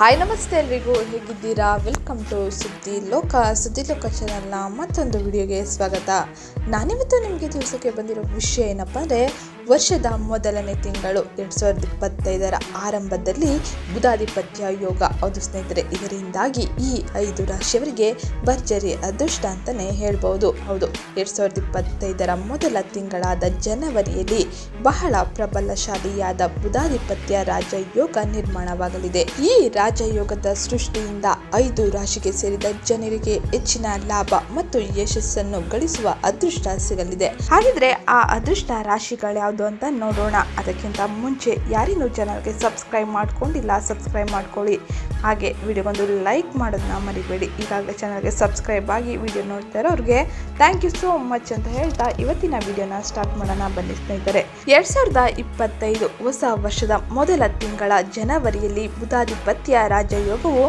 Hi, ನಮಸ್ತೆ ಎಲ್ರಿಗೂ. ಹೇಗಿದ್ದೀರಾ? ವೆಲ್ಕಮ್ ಟು ಸುದ್ದಿ ಲೋಕ ಸುದ್ದಿ ಲೋಕ ಚಾನಲ್ನ ಮತ್ತೊಂದು ವಿಡಿಯೋಗೆ ಸ್ವಾಗತ. ನಾನಿವತ್ತು ನಿಮಗೆ ತಿಳಿಸೋಕೆ ಬಂದಿರೋ ವಿಷಯ ಏನಪ್ಪ ಅಂದರೆ ವರ್ಷದ ಮೊದಲನೇ ತಿಂಗಳು ಎರಡು ಸಾವಿರದ ಇಪ್ಪತ್ತೈದರ ಆರಂಭದಲ್ಲಿ ಬುಧಾಧಿಪತ್ಯ ಯೋಗ ಅದು ಸ್ನೇಹಿತರೆ, ಇದರಿಂದಾಗಿ ಈ ಐದು ರಾಶಿಯವರಿಗೆ ಭರ್ಜರಿ ಅದೃಷ್ಟ ಅಂತಲೇ ಹೇಳ್ಬೋದು. ಹೌದು, ಎರಡು ಸಾವಿರದ ಇಪ್ಪತ್ತೈದರ ಮೊದಲ ತಿಂಗಳಾದ ಜನವರಿಯಲ್ಲಿ ಬಹಳ ಪ್ರಬಲಶಾಲಿಯಾದ ಬುಧಾಧಿಪತ್ಯ ರಾಜಯೋಗ ನಿರ್ಮಾಣವಾಗಲಿದೆ. ಈ ರಾಜಯೋಗದ ಸೃಷ್ಟಿಯಿಂದ ಐದು ರಾಶಿಗೆ ಸೇರಿದ ಜನರಿಗೆ ಹೆಚ್ಚಿನ ಲಾಭ ಮತ್ತು ಯಶಸ್ಸನ್ನು ಗಳಿಸುವ ಅದೃಷ್ಟ ಸಿಗಲಿದೆ. ಹಾಗಿದ್ರೆ ಆ ಅದೃಷ್ಟ ರಾಶಿಗಳ್ಯಾವುದು? ಅಂತ ನೋಡೋಣ. ಅದಕ್ಕಿಂತ ಮುಂಚೆ ಯಾರಿನ್ನೂ ಚಾನಲ್ಗೆ ಸಬ್ಸ್ಕ್ರೈಬ್ ಮಾಡ್ಕೊಂಡಿಲ್ಲ, ಸಬ್ಸ್ಕ್ರೈಬ್ ಮಾಡ್ಕೊಳ್ಳಿ. ಹಾಗೆ ವಿಡಿಯೋಗೊಂದು ಲೈಕ್ ಮಾಡೋದನ್ನ ಮರಿಬೇಡಿ. ಈಗಾಗಲೇ ಚಾನಲ್ಗೆ ಸಬ್ಸ್ಕ್ರೈಬ್ ಆಗಿ ವಿಡಿಯೋ ನೋಡ್ತಾ ಇರೋರಿಗೆ ಥ್ಯಾಂಕ್ ಯು ಸೋ ಮಚ್ ಅಂತ ಹೇಳ್ತಾ ಇವತ್ತಿನ ವಿಡಿಯೋನ ಸ್ಟಾರ್ಟ್ ಮಾಡೋಣ ಬನ್ನಿ ಸ್ನೇಹಿತರೆ. ಎರಡ್ ಸಾವಿರದ ಇಪ್ಪತ್ತೈದು ಹೊಸ ವರ್ಷದ ಮೊದಲ ತಿಂಗಳ ಜನವರಿಯಲ್ಲಿ ಬುಧಾಧಿಪತ್ಯ ರಾಜಯೋಗವು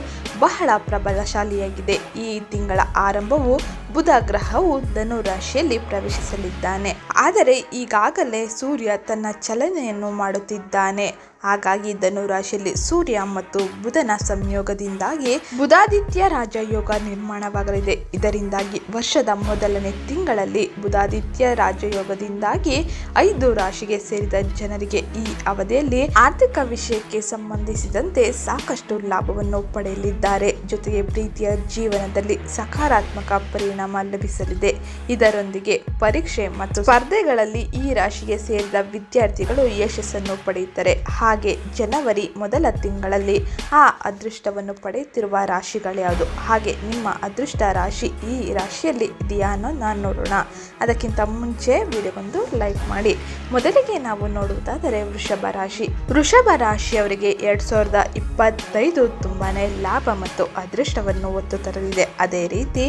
ಬಹಳ ಪ್ರಬಲಶಾಲಿಯಾಗಿದೆ. ಈ ತಿಂಗಳ ಆರಂಭವು ಬುಧ ಗ್ರಹವು ಧನು ರಾಶಿಯಲ್ಲಿ ಪ್ರವೇಶಿಸಲಿದ್ದಾನೆ. ಆದರೆ ಈಗಾಗಲೇ ಸೂರ್ಯ ತನ್ನ ಚಲನೆಯನ್ನು ಮಾಡುತ್ತಿದ್ದಾನೆ. ಹಾಗಾಗಿ ಧನು ರಾಶಿಯಲ್ಲಿ ಸೂರ್ಯ ಮತ್ತು ಬುಧನ ಸಂಯೋಗದಿಂದಾಗಿ ಬುಧಾದಿತ್ಯ ರಾಜಯೋಗ ನಿರ್ಮಾಣವಾಗಲಿದೆ. ಇದರಿಂದಾಗಿ ವರ್ಷದ ಮೊದಲನೇ ತಿಂಗಳಲ್ಲಿ ಬುಧಾದಿತ್ಯ ರಾಜಯೋಗದಿಂದಾಗಿ ಐದು ರಾಶಿಗೆ ಸೇರಿದ ಜನರಿಗೆ ಈ ಅವಧಿಯಲ್ಲಿ ಆರ್ಥಿಕ ವಿಷಯಕ್ಕೆ ಸಂಬಂಧಿಸಿದಂತೆ ಸಾಕಷ್ಟು ಲಾಭವನ್ನು ಪಡೆಯಲಿದ್ದಾರೆ. ಜೊತೆಗೆ ಪ್ರೀತಿಯ ಜೀವನದಲ್ಲಿ ಸಕಾರಾತ್ಮಕ ಪರಿಣಾಮ ಲಭಿಸಲಿದೆ. ಇದರೊಂದಿಗೆ ಪರೀಕ್ಷೆ ಮತ್ತು ಸ್ಪರ್ಧೆಗಳಲ್ಲಿ ಈ ರಾಶಿಗೆ ಸೇರಿದ ವಿದ್ಯಾರ್ಥಿಗಳು ಯಶಸ್ಸನ್ನು ಪಡೆಯುತ್ತಾರೆ. ಹಾಗೆ ಜನವರಿ ಮೊದಲ ತಿಂಗಳಲ್ಲಿ ಆ ಅದೃಷ್ಟವನ್ನು ಪಡೆಯುತ್ತಿರುವ ರಾಶಿಗಳ್ಯಾವುದು ಹಾಗೆ ನಿಮ್ಮ ಅದೃಷ್ಟ ರಾಶಿ ಈ ರಾಶಿಯಲ್ಲಿ ಇದೆಯಾ ನಾನು ನೋಡೋಣ. ಅದಕ್ಕಿಂತ ಮುಂಚೆ ವಿಡಿಯೋಗೊಂದು ಲೈಕ್ ಮಾಡಿ. ಮೊದಲಿಗೆ ನಾವು ನೋಡುವುದಾದರೆ ವೃಷಭ ರಾಶಿ. ವೃಷಭ ರಾಶಿಯವರಿಗೆ ಎರಡ್ ಸಾವಿರದ ಇಪ್ಪತ್ತೈದು ತುಂಬಾನೇ ಲಾಭ ಮತ್ತು ಅದೃಷ್ಟವನ್ನು ಒತ್ತು ತರಲಿದೆ. ಅದೇ ರೀತಿ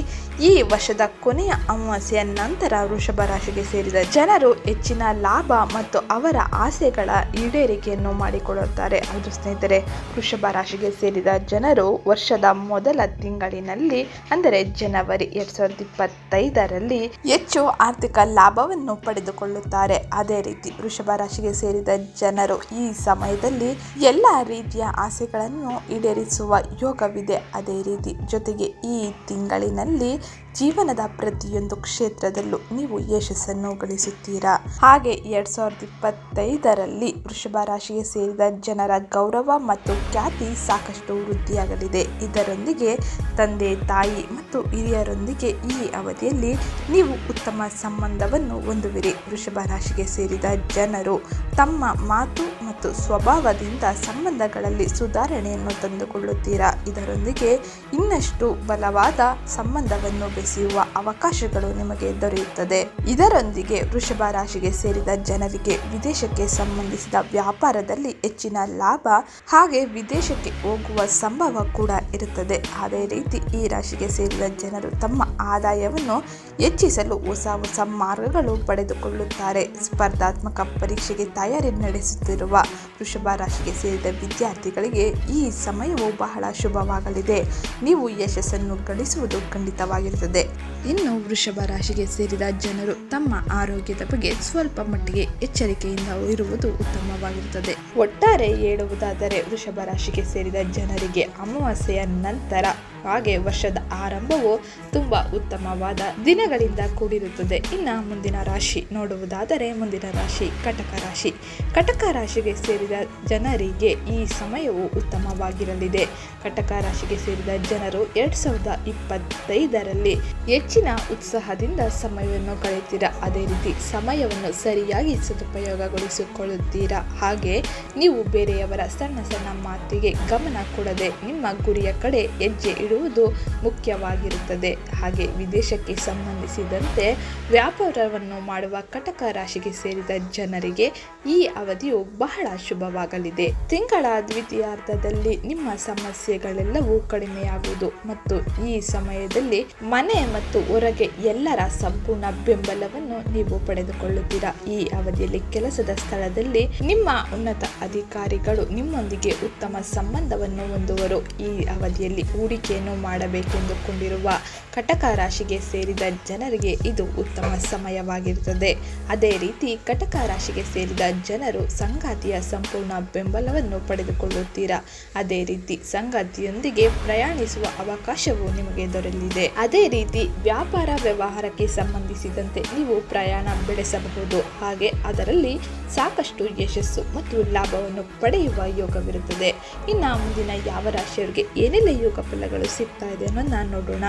ಈ ವರ್ಷದ ಕೊನೆಯ ಅಮಾವಾಸ್ಯೆಯ ನಂತರ ವೃಷಭ ರಾಶಿಗೆ ಸೇರಿದ ಜನರು ಹೆಚ್ಚಿನ ಲಾಭ ಮತ್ತು ಅವರ ಆಸೆಗಳ ಈಡೇರಿಕೆಯನ್ನು ಮಾಡಿಕೊಳ್ಳುತ್ತಾರೆ. ಹೌದು ಸ್ನೇಹಿತರೆ, ವೃಷಭ ರಾಶಿಗೆ ಸೇರಿದ ಜನರು ವರ್ಷದ ಮೊದಲ ತಿಂಗಳಿನಲ್ಲಿ, ಅಂದರೆ ಜನವರಿ ಎರಡ್ ಸಾವಿರದ ಇಪ್ಪತ್ತೈದರಲ್ಲಿ ಹೆಚ್ಚು ಆರ್ಥಿಕ ಲಾಭವನ್ನು ಪಡೆದುಕೊಳ್ಳುತ್ತಾರೆ. ಅದೇ ರೀತಿ ವೃಷಭ ರಾಶಿಗೆ ಸೇರಿದ ಜನರು ಈ ಸಮಯದಲ್ಲಿ ಎಲ್ಲ ರೀತಿಯ ಆಸೆಗಳನ್ನು ಈಡೇರಿಸುವ ಯೋಗವಿದೆ. ಅದೇ ರೀತಿ ಜೊತೆಗೆ ಈ ತಿಂಗಳಿನಲ್ಲಿ ಜೀವನದ ಪ್ರತಿಯೊಂದು ಕ್ಷೇತ್ರದಲ್ಲೂ ನೀವು ಯಶಸ್ಸನ್ನು ಗಳಿಸುತ್ತೀರಾ? ಹಾಗೆ ಎರಡ್ ಸಾವಿರದ ಇಪ್ಪತ್ತೈದರಲ್ಲಿ ವೃಷಭ ರಾಶಿಗೆ ಸೇರಿದ ಜನರ ಗೌರವ ಮತ್ತು ಖ್ಯಾತಿ ಸಾಕಷ್ಟು ವೃದ್ಧಿಯಾಗಲಿದೆ. ಇದರೊಂದಿಗೆ ತಂದೆ, ತಾಯಿ ಮತ್ತು ಹಿರಿಯರೊಂದಿಗೆ ಈ ಅವಧಿಯಲ್ಲಿ ನೀವು ಉತ್ತಮ ಸಂಬಂಧವನ್ನು ಹೊಂದುವಿರಿ. ವೃಷಭ ರಾಶಿಗೆ ಸೇರಿದ ಜನರು ತಮ್ಮ ಮಾತು ಮತ್ತು ಸ್ವಭಾವದಿಂದ ಸಂಬಂಧಗಳಲ್ಲಿ ಸುಧಾರಣೆಯನ್ನು ತಂದುಕೊಳ್ಳುತ್ತೀರಾ? ಇದರೊಂದಿಗೆ ಇನ್ನಷ್ಟು ಬಲವಾದ ಸಂಬಂಧವನ್ನು ಬೆಸೆಯುವ ಅವಕಾಶಗಳು ನಿಮಗೆ ದೊರೆಯುತ್ತದೆ. ಇದರೊಂದಿಗೆ ವೃಷಭ ರಾಶಿಗೆ ಸೇರಿದ ಜನರಿಗೆ ವಿದೇಶಕ್ಕೆ ಸಂಬಂಧಿಸಿದ ವ್ಯಾಪಾರದಲ್ಲಿ ಹೆಚ್ಚಿನ ಲಾಭ ಹಾಗೆ ವಿದೇಶಕ್ಕೆ ಹೋಗುವ ಸಂಭವ ಕೂಡ ಇರುತ್ತದೆ. ಅದೇ ರೀತಿ ಈ ರಾಶಿಗೆ ಸೇರಿದ ಜನರು ತಮ್ಮ ಆದಾಯವನ್ನು ಹೆಚ್ಚಿಸಲು ಹೊಸ ಹೊಸ ಮಾರ್ಗಗಳು ಪಡೆದುಕೊಳ್ಳುತ್ತಾರೆ. ಸ್ಪರ್ಧಾತ್ಮಕ ಪರೀಕ್ಷೆಗೆ ತಯಾರಿ ನಡೆಸುತ್ತಿರುವ ವೃಷಭ ರಾಶಿಗೆ ಸೇರಿದ ವಿದ್ಯಾರ್ಥಿಗಳಿಗೆ ಈ ಸಮಯವು ಬಹಳ ಶುಭವಾಗಲಿದೆ. ನೀವು ಯಶಸ್ಸನ್ನು ಗಳಿಸುವುದು ಖಂಡಿತವಾಗಿರುತ್ತದೆ. ಇನ್ನು ವೃಷಭ ರಾಶಿಗೆ ಸೇರಿದ ಜನರು ತಮ್ಮ ಆರೋಗ್ಯದ ಬಗ್ಗೆ ಸ್ವಲ್ಪ ಮಟ್ಟಿಗೆ ಎಚ್ಚರಿಕೆಯಿಂದ ಇರುವುದು ಉತ್ತಮವಾಗಿರುತ್ತದೆ. ಒಟ್ಟಾರೆ ಹೇಳುವುದಾದರೆ, ವೃಷಭ ರಾಶಿಗೆ ಸೇರಿದ ಜನರಿಗೆ ಅಮಾವಾಸ್ಯೆಯ ನಂತರ ಹಾಗೆ ವರ್ಷದ ಆರಂಭವು ತುಂಬ ಉತ್ತಮವಾದ ದಿನಗಳಿಂದ ಕೂಡಿರುತ್ತದೆ. ಇನ್ನು ಮುಂದಿನ ರಾಶಿ ನೋಡುವುದಾದರೆ, ಮುಂದಿನ ರಾಶಿ ಕಟಕ ರಾಶಿ. ಕಟಕ ರಾಶಿಗೆ ಸೇರಿದ ಜನರಿಗೆ ಈ ಸಮಯವು ಉತ್ತಮವಾಗಿರಲಿದೆ. ಕಟಕ ರಾಶಿಗೆ ಸೇರಿದ ಜನರು ಎರಡು ಸಾವಿರದ ಇಪ್ಪತ್ತೈದರಲ್ಲಿ ಹೆಚ್ಚಿನ ಉತ್ಸಾಹದಿಂದ ಸಮಯವನ್ನು ಕಳೆಯುತ್ತೀರಾ? ಅದೇ ರೀತಿ ಸಮಯವನ್ನು ಸರಿಯಾಗಿ ಸದುಪಯೋಗಗೊಳಿಸಿಕೊಳ್ಳುತ್ತೀರಾ? ಹಾಗೆ ನೀವು ಬೇರೆಯವರ ಸಣ್ಣ ಸಣ್ಣ ಮಾತಿಗೆ ಗಮನ ಕೊಡದೆ ನಿಮ್ಮ ಗುರಿಯ ಕಡೆ ಹೆಜ್ಜೆ ಇಡುವುದು ಮುಖ್ಯವಾಗಿರುತ್ತದೆ. ಹಾಗೆ ವಿದೇಶಕ್ಕೆ ಸಂಬಂಧಿಸಿದಂತೆ ವ್ಯಾಪಾರವನ್ನು ಮಾಡುವ ಕಟಕ ರಾಶಿಗೆ ಸೇರಿದ ಜನರಿಗೆ ಈ ಅವಧಿಯು ಬಹಳ ಶುಭವಾಗಲಿದೆ. ತಿಂಗಳ ದ್ವಿತೀಯಾರ್ಧದಲ್ಲಿ ನಿಮ್ಮ ಸಮಸ್ಯೆಗಳೆಲ್ಲವೂ ಕಡಿಮೆಯಾಗುವುದು ಮತ್ತು ಈ ಸಮಯದಲ್ಲಿ ಮನೆ ಮತ್ತು ಹೊರಗೆ ಎಲ್ಲರ ಸಂಪೂರ್ಣ ಬೆಂಬಲವನ್ನು ನೀವು ಪಡೆದುಕೊಳ್ಳುತ್ತೀರಾ? ಈ ಅವಧಿಯಲ್ಲಿ ಕೆಲಸದ ಸ್ಥಳದಲ್ಲಿ ನಿಮ್ಮ ಉನ್ನತ ಅಧಿಕಾರಿಗಳು ನಿಮ್ಮೊಂದಿಗೆ ಉತ್ತಮ ಸಂಬಂಧವನ್ನು ಹೊಂದುವರು. ಈ ಅವಧಿಯಲ್ಲಿ ಹೂಡಿಕೆಯನ್ನು ಮಾಡಬೇಕೆಂದುಕೊಂಡಿರುವ ಕಟಕ ರಾಶಿಗೆ ಸೇರಿದ ಜನರಿಗೆ ಇದು ಉತ್ತಮ ಸಮಯವಾಗಿರುತ್ತದೆ. ಅದೇ ರೀತಿ ಕಟಕ ರಾಶಿಗೆ ಸೇರಿದ ಜನರು ಸಂಗಾತಿಯ ಸಂಪೂರ್ಣ ಬೆಂಬಲವನ್ನು ಪಡೆದುಕೊಳ್ಳುತ್ತೀರಾ? ಅದೇ ರೀತಿ ಸಂಗಾತಿಯೊಂದಿಗೆ ಪ್ರಯಾಣಿಸುವ ಅವಕಾಶವು ನಿಮಗೆ ದೊರೆಯಲಿದೆ. ಅದೇ ರೀತಿ ವ್ಯಾಪಾರ ವ್ಯವಹಾರಕ್ಕೆ ಸಂಬಂಧಿಸಿದಂತೆ ನೀವು ಪ್ರಯಾಣ ಬೆಳೆಸಬಹುದು. ಹಾಗೆ ಅದರಲ್ಲಿ ಸಾಕಷ್ಟು ಯಶಸ್ಸು ಮತ್ತು ಲಾಭವನ್ನು ಪಡೆಯುವ ಯೋಗವಿರುತ್ತದೆ. ಇನ್ನು ಮುಂದಿನ ಯಾವ ರಾಶಿಯವರಿಗೆ ಏನೆಲ್ಲ ಯೋಗ ಫಲಗಳು ಸಿಗ್ತಾ ಇದೆ ಅನ್ನೋದನ್ನ ನೋಡೋಣ.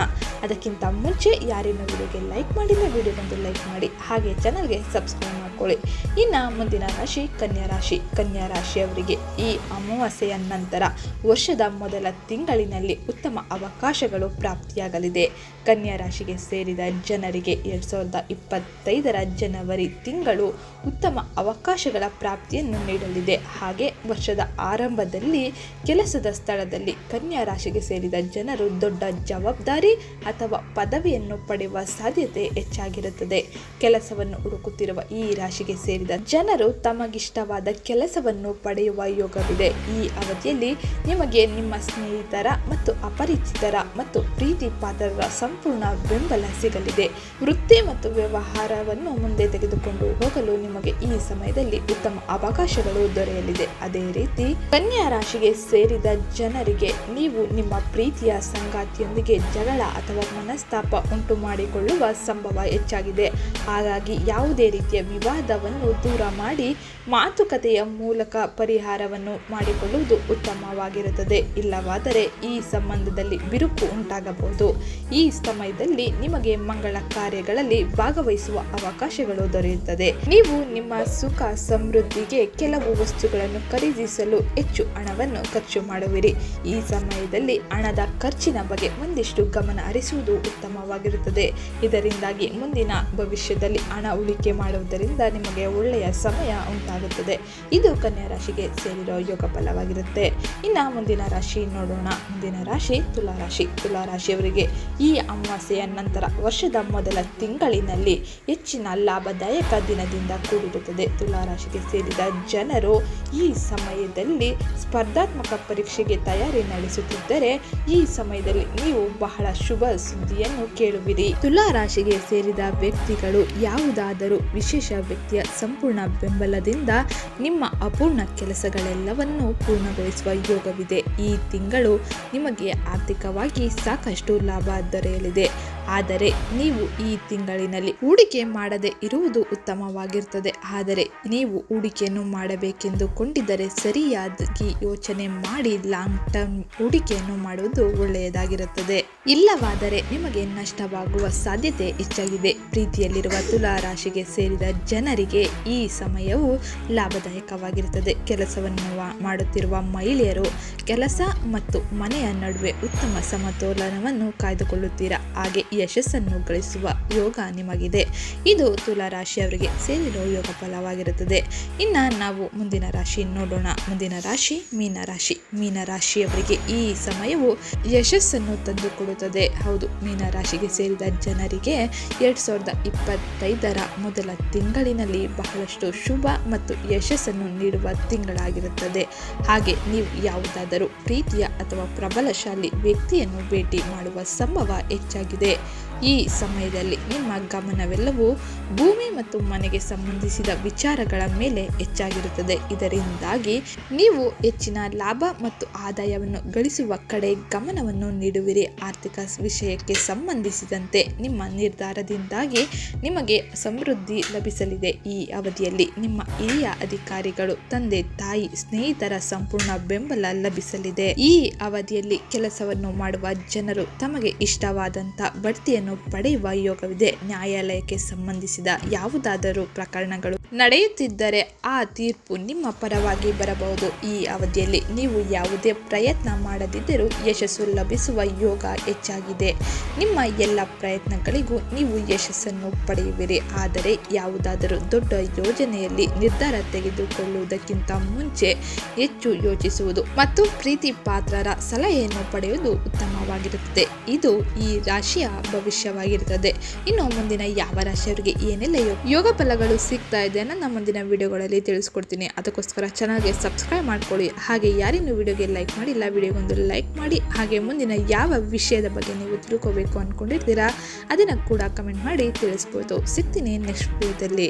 ಅದಕ್ಕಿಂತ ಮುಂಚೆ ಯಾರಿನ ವಿಡಿಯೋಗೆ ಲೈಕ್ ಮಾಡಿಲ್ಲ ವಿಡಿಯೋ ಬಂದು ಲೈಕ್ ಮಾಡಿ, ಹಾಗೆ ಚಾನಲ್ಗೆ ಸಬ್ಸ್ಕ್ರೈಬ್ ಮಾಡ್ಕೊಳ್ಳಿ. ಇನ್ನು ಮುಂದಿನ ರಾಶಿ ಕನ್ಯಾ ರಾಶಿ. ಕನ್ಯಾ ರಾಶಿಯವರಿಗೆ ಈ ಅಮಾವಾಸ್ಯೆಯ ನಂತರ ವರ್ಷದ ಮೊದಲ ತಿಂಗಳಿನಲ್ಲಿ ಉತ್ತಮ ಅವಕಾಶಗಳು ಪ್ರಾಪ್ತಿಯಾಗಲಿದೆ. ಕನ್ಯಾ ರಾಶಿಗೆ ಸೇರಿದ ಜನರಿಗೆ ಎರಡು ಸಾವಿರದ ಇಪ್ಪತ್ತೈದರ ಜನವರಿ ತಿಂಗಳು ಉತ್ತಮ ಅವಕಾಶಗಳ ಪ್ರಾಪ್ತಿಯನ್ನು ನೀಡಲಿದೆ. ಹಾಗೆ ವರ್ಷದ ಆರಂಭದಲ್ಲಿ ಕೆಲಸದ ಸ್ಥಳದಲ್ಲಿ ಕನ್ಯಾ ರಾಶಿಗೆ ಸೇರಿದ ಜನರು ದೊಡ್ಡ ಜವಾಬ್ದಾರಿ ಅಥವಾ ಪದವಿಯನ್ನು ಪಡೆಯುವ ಸಾಧ್ಯತೆ ಹೆಚ್ಚಾಗಿರುತ್ತದೆ. ಕೆಲಸವನ್ನು ಹುಡುಕುತ್ತಿರುವ ಈ ರಾಶಿಗೆ ಸೇರಿದ ಜನರು ತಮಗಿಷ್ಟವಾದ ಕೆಲಸವನ್ನು ಪಡೆಯುವ ಯೋಗವಿದೆ. ಈ ಅವಧಿಯಲ್ಲಿ ನಿಮಗೆ ನಿಮ್ಮ ಸ್ನೇಹಿತರ ಮತ್ತು ಅಪರಿಚಿತರ ಮತ್ತು ಪ್ರೀತಿ ಪಾತ್ರರ ಸಂಪೂರ್ಣ ಬೆಂಬಲ ಸಿಗಲಿದೆ. ವೃತ್ತಿ ಮತ್ತು ವ್ಯವಹಾರವನ್ನು ಮುಂದೆ ತೆಗೆದುಕೊಂಡು ಹೋಗಲು ನಿಮಗೆ ಈ ಸಮಯದಲ್ಲಿ ಉತ್ತಮ ಅವಕಾಶಗಳು ದೊರೆಯಲಿದೆ. ಅದೇ ರೀತಿ, ಕನ್ಯಾ ರಾಶಿಗೆ ಸೇರಿದ ಜನರಿಗೆ ನೀವು ನಿಮ್ಮ ಪ್ರೀತಿಯ ಸಂಗಾತಿಯೊಂದಿಗೆ ಜಗಳ ಅಥವಾ ಮನಸ್ತಾಪ ಉಂಟು ಮಾಡಿಕೊಳ್ಳುವ ಸಂಭವ ಹೆಚ್ಚಾಗಿದೆ. ಹಾಗಾಗಿ ಯಾವುದೇ ರೀತಿಯ ವಿವಾದವನ್ನು ದೂರ ಮಾಡಿ ಮಾತುಕತೆಯ ಮೂಲಕ ಪರಿಹಾರವನ್ನು ಮಾಡಿಕೊಳ್ಳುವುದು ಉತ್ತಮವಾಗಿರುತ್ತದೆ. ಇಲ್ಲವಾದರೆ ಈ ಸಂಬಂಧದಲ್ಲಿ ಬಿರುಕು ಉಂಟಾಗಬಹುದು. ಈ ಸಮಯದಲ್ಲಿ ನಿಮಗೆ ಮಂಗಳ ಕಾರ್ಯಗಳಲ್ಲಿ ಭಾಗವಹಿಸುವ ಅವಕಾಶಗಳು ದೊರೆಯುತ್ತದೆ. ನೀವು ನಿಮ್ಮ ಸುಖ ಸಮೃದ್ಧಿಗೆ ಕೆಲವು ವಸ್ತುಗಳನ್ನು ಖರೀದಿಸಲು ಹೆಚ್ಚು ಹಣವನ್ನು ಖರ್ಚು ಮಾಡುವಿರಿ. ಈ ಸಮಯದಲ್ಲಿ ಹಣದ ಖರ್ಚಿನ ಬಗ್ಗೆ ಒಂದಿಷ್ಟು ಗಮನ ಹರಿಸುವುದು ಉತ್ತಮವಾಗಿರುತ್ತದೆ. ಇದರಿಂದಾಗಿ ಮುಂದಿನ ಭವಿಷ್ಯದಲ್ಲಿ ಹಣ ಉಳಿಕೆ ಮಾಡುವುದರಿಂದ ನಿಮಗೆ ಒಳ್ಳೆಯ ಸಮಯ ಉಂಟಾಗುತ್ತದೆ. ಇದು ಕನ್ಯಾ ರಾಶಿಗೆ ಸೇರಿರೋ ಯೋಗ ಫಲವಾಗಿರುತ್ತೆ. ಇನ್ನು ಮುಂದಿನ ರಾಶಿ ನೋಡೋಣ. ಮುಂದಿನ ರಾಶಿ ತುಲಾ ರಾಶಿ. ತುಲಾ ರಾಶಿಯವರಿಗೆ ಈ ಅಮಾವಾಸ್ಯೆಯ ನಂತರ ವರ್ಷದ ಮೊದಲ ತಿಂಗಳಿನಲ್ಲಿ ಹೆಚ್ಚಿನ ಲಾಭದಾಯಕ ದಿನದಿಂದ ಕೂಡಿರುತ್ತದೆ. ತುಲಾ ರಾಶಿಗೆ ಸೇರಿದ ಜನರು ಈ ಸಮಯದಲ್ಲಿ ಸ್ಪರ್ಧಾತ್ಮಕ ಪರೀಕ್ಷೆಗೆ ತಯಾರಿ ನಡೆಸುತ್ತಿದ್ದರೆ ಈ ಸಮಯದಲ್ಲಿ ನೀವು ಬಹಳ ಶುಭ ಸುದ್ದಿಯನ್ನು ಕೇಳುವಿರಿ. ತುಲಾ ರಾಶಿಗೆ ಸೇರಿದ ವ್ಯಕ್ತಿಗಳು ಯಾವುದಾದರೂ ವಿಶೇಷ ವ್ಯಕ್ತಿಯ ಸಂಪೂರ್ಣ ಬೆಂಬಲದಿಂದ ನಿಮ್ಮ ಅಪೂರ್ಣ ಕೆಲಸಗಳೆಲ್ಲವನ್ನು ಪೂರ್ಣಗೊಳಿಸುವ ಯೋಗವಿದೆ. ಈ ತಿಂಗಳು ನಿಮಗೆ ಆರ್ಥಿಕವಾಗಿ ಸಾಕಷ್ಟು ಲಾಭ ದೊರೆಯಲಿದೆ で ಆದರೆ ನೀವು ಈ ತಿಂಗಳಿನಲ್ಲಿ ಹೂಡಿಕೆ ಮಾಡದೆ ಇರುವುದು ಉತ್ತಮವಾಗಿರುತ್ತದೆ. ಆದರೆ ನೀವು ಹೂಡಿಕೆಯನ್ನು ಮಾಡಬೇಕೆಂದು ಕೊಂಡಿದ್ದರೆ ಸರಿಯಾಗಿ ಯೋಚನೆ ಮಾಡಿ ಲಾಂಗ್ ಟರ್ಮ್ ಹೂಡಿಕೆಯನ್ನು ಮಾಡುವುದು ಒಳ್ಳೆಯದಾಗಿರುತ್ತದೆ. ಇಲ್ಲವಾದರೆ ನಿಮಗೆ ನಷ್ಟವಾಗುವ ಸಾಧ್ಯತೆ ಹೆಚ್ಚಾಗಿದೆ. ಪ್ರೀತಿಯಲ್ಲಿರುವ ತುಲಾ ರಾಶಿಗೆ ಸೇರಿದ ಜನರಿಗೆ ಈ ಸಮಯವು ಲಾಭದಾಯಕವಾಗಿರುತ್ತದೆ. ಕೆಲಸವನ್ನು ಮಾಡುತ್ತಿರುವ ಮಹಿಳೆಯರು ಕೆಲಸ ಮತ್ತು ಮನೆಯ ನಡುವೆ ಉತ್ತಮ ಸಮತೋಲನವನ್ನು ಕಾಯ್ದುಕೊಳ್ಳುತ್ತೀರಾ? ಹಾಗೆ ಯಶಸ್ಸನ್ನು ಗಳಿಸುವ ಯೋಗ ನಿಮಗಿದೆ. ಇದು ತುಲಾ ರಾಶಿಯವರಿಗೆ ಸೇರಿರೋ ಯೋಗ ಫಲವಾಗಿರುತ್ತದೆ. ಇನ್ನು ನಾವು ಮುಂದಿನ ರಾಶಿ ನೋಡೋಣ. ಮುಂದಿನ ರಾಶಿ ಮೀನ ರಾಶಿ. ಮೀನ ರಾಶಿಯವರಿಗೆ ಈ ಸಮಯವು ಯಶಸ್ಸನ್ನು ತಂದುಕೊಡುತ್ತದೆ. ಹೌದು, ಮೀನ ರಾಶಿಗೆ ಸೇರಿದ ಜನರಿಗೆ ಎರಡು ಸಾವಿರದ ಇಪ್ಪತ್ತೈದರ ಮೊದಲ ತಿಂಗಳಿನಲ್ಲಿ ಬಹಳಷ್ಟು ಶುಭ ಮತ್ತು ಯಶಸ್ಸನ್ನು ನೀಡುವ ತಿಂಗಳಾಗಿರುತ್ತದೆ. ಹಾಗೆ ನೀವು ಯಾವುದಾದರೂ ಪ್ರೀತಿಯ ಅಥವಾ ಪ್ರಬಲಶಾಲಿ ವ್ಯಕ್ತಿಯನ್ನು ಭೇಟಿ ಮಾಡುವ ಸಂಭವ ಹೆಚ್ಚಾಗಿದೆ. ಈ ಸಮಯದಲ್ಲಿ ನಿಮ್ಮ ಗಮನವೆಲ್ಲವೂ ಭೂಮಿ ಮತ್ತು ಮನೆಗೆ ಸಂಬಂಧಿಸಿದ ವಿಚಾರಗಳ ಮೇಲೆ ಹೆಚ್ಚಾಗಿರುತ್ತದೆ. ಇದರಿಂದಾಗಿ ನೀವು ಹೆಚ್ಚಿನ ಲಾಭ ಮತ್ತು ಆದಾಯವನ್ನು ಗಳಿಸುವ ಕಡೆ ಗಮನವನ್ನು ನೀಡುವಿರಿ. ಆರ್ಥಿಕ ವಿಷಯಕ್ಕೆ ಸಂಬಂಧಿಸಿದಂತೆ ನಿಮ್ಮ ನಿರ್ಧಾರದಿಂದಾಗಿ ನಿಮಗೆ ಸಮೃದ್ಧಿ ಲಭಿಸಲಿದೆ. ಈ ಅವಧಿಯಲ್ಲಿ ನಿಮ್ಮ ಹಿರಿಯ ಅಧಿಕಾರಿಗಳು, ತಂದೆ, ತಾಯಿ, ಸ್ನೇಹಿತರ ಸಂಪೂರ್ಣ ಬೆಂಬಲ ಲಭಿಸಲಿದೆ. ಈ ಅವಧಿಯಲ್ಲಿ ಕೆಲಸವನ್ನು ಮಾಡುವ ಜನರು ತಮಗೆ ಇಷ್ಟವಾದಂಥ ಬಡ್ತಿಯನ್ನು ಪಡೆಯುವ ಯೋಗವಿದೆ. ನ್ಯಾಯಾಲಯಕ್ಕೆ ಸಂಬಂಧಿಸಿದ ಯಾವುದಾದರೂ ಪ್ರಕರಣಗಳು ನಡೆಯುತ್ತಿದ್ದರೆ ಆ ತೀರ್ಪು ನಿಮ್ಮ ಪರವಾಗಿ ಬರಬಹುದು. ಈ ಅವಧಿಯಲ್ಲಿ ನೀವು ಯಾವುದೇ ಪ್ರಯತ್ನ ಮಾಡದಿದ್ದರೂ ಯಶಸ್ಸು ಲಭಿಸುವ ಯೋಗ ಹೆಚ್ಚಾಗಿದೆ. ನಿಮ್ಮ ಎಲ್ಲ ಪ್ರಯತ್ನಗಳಿಗೂ ನೀವು ಯಶಸ್ಸನ್ನು ಪಡೆಯುವಿರಿ. ಆದರೆ ಯಾವುದಾದರೂ ದೊಡ್ಡ ಯೋಜನೆಯಲ್ಲಿ ನಿರ್ಧಾರ ತೆಗೆದುಕೊಳ್ಳುವುದಕ್ಕಿಂತ ಮುಂಚೆ ಹೆಚ್ಚು ಯೋಚಿಸುವುದು ಮತ್ತು ಪ್ರೀತಿ ಪಾತ್ರರ ಸಲಹೆಯನ್ನು ಪಡೆಯುವುದು ಉತ್ತಮವಾಗಿರುತ್ತದೆ. ಇದು ಈ ರಾಶಿಯ ಭವಿಷ್ಯವಾಗಿರುತ್ತದೆ. ಇನ್ನು ಮುಂದಿನ ಯಾವ ರಾಶಿಯವರಿಗೆ ಏನೆಲ್ಲ ಯೋಗ ಫಲಗಳು ಸಿಗ್ತಾ ಇದೆ. ನನ್ನ ಮುಂದಿನ ವಿಡಿಯೋಗಳಲ್ಲಿ ತಿಳಿಸ್ಕೊಡ್ತೀನಿ. ಅದಕ್ಕೋಸ್ಕರ ಚೆನ್ನಾಗಿ ಸಬ್ಸ್ಕ್ರೈಬ್ ಮಾಡ್ಕೊಳ್ಳಿ. ಹಾಗೆ ಯಾರಿನ್ನೂ ವಿಡಿಯೋಗೆ ಲೈಕ್ ಮಾಡಿಲ್ಲ, ವಿಡಿಯೋಗೊಂದು ಲೈಕ್ ಮಾಡಿ. ಹಾಗೆ ಮುಂದಿನ ಯಾವ ವಿಷಯದ ಬಗ್ಗೆ ನೀವು ತಿಳ್ಕೋಬೇಕು ಅಂದ್ಕೊಂಡಿರ್ತೀರಾ ಅದನ್ನು ಕೂಡ ಕಮೆಂಟ್ ಮಾಡಿ ತಿಳಿಸ್ಬೋದು. ಸಿಗ್ತೀನಿ ನೆಕ್ಸ್ಟ್ ವಿಡಿಯೋದಲ್ಲಿ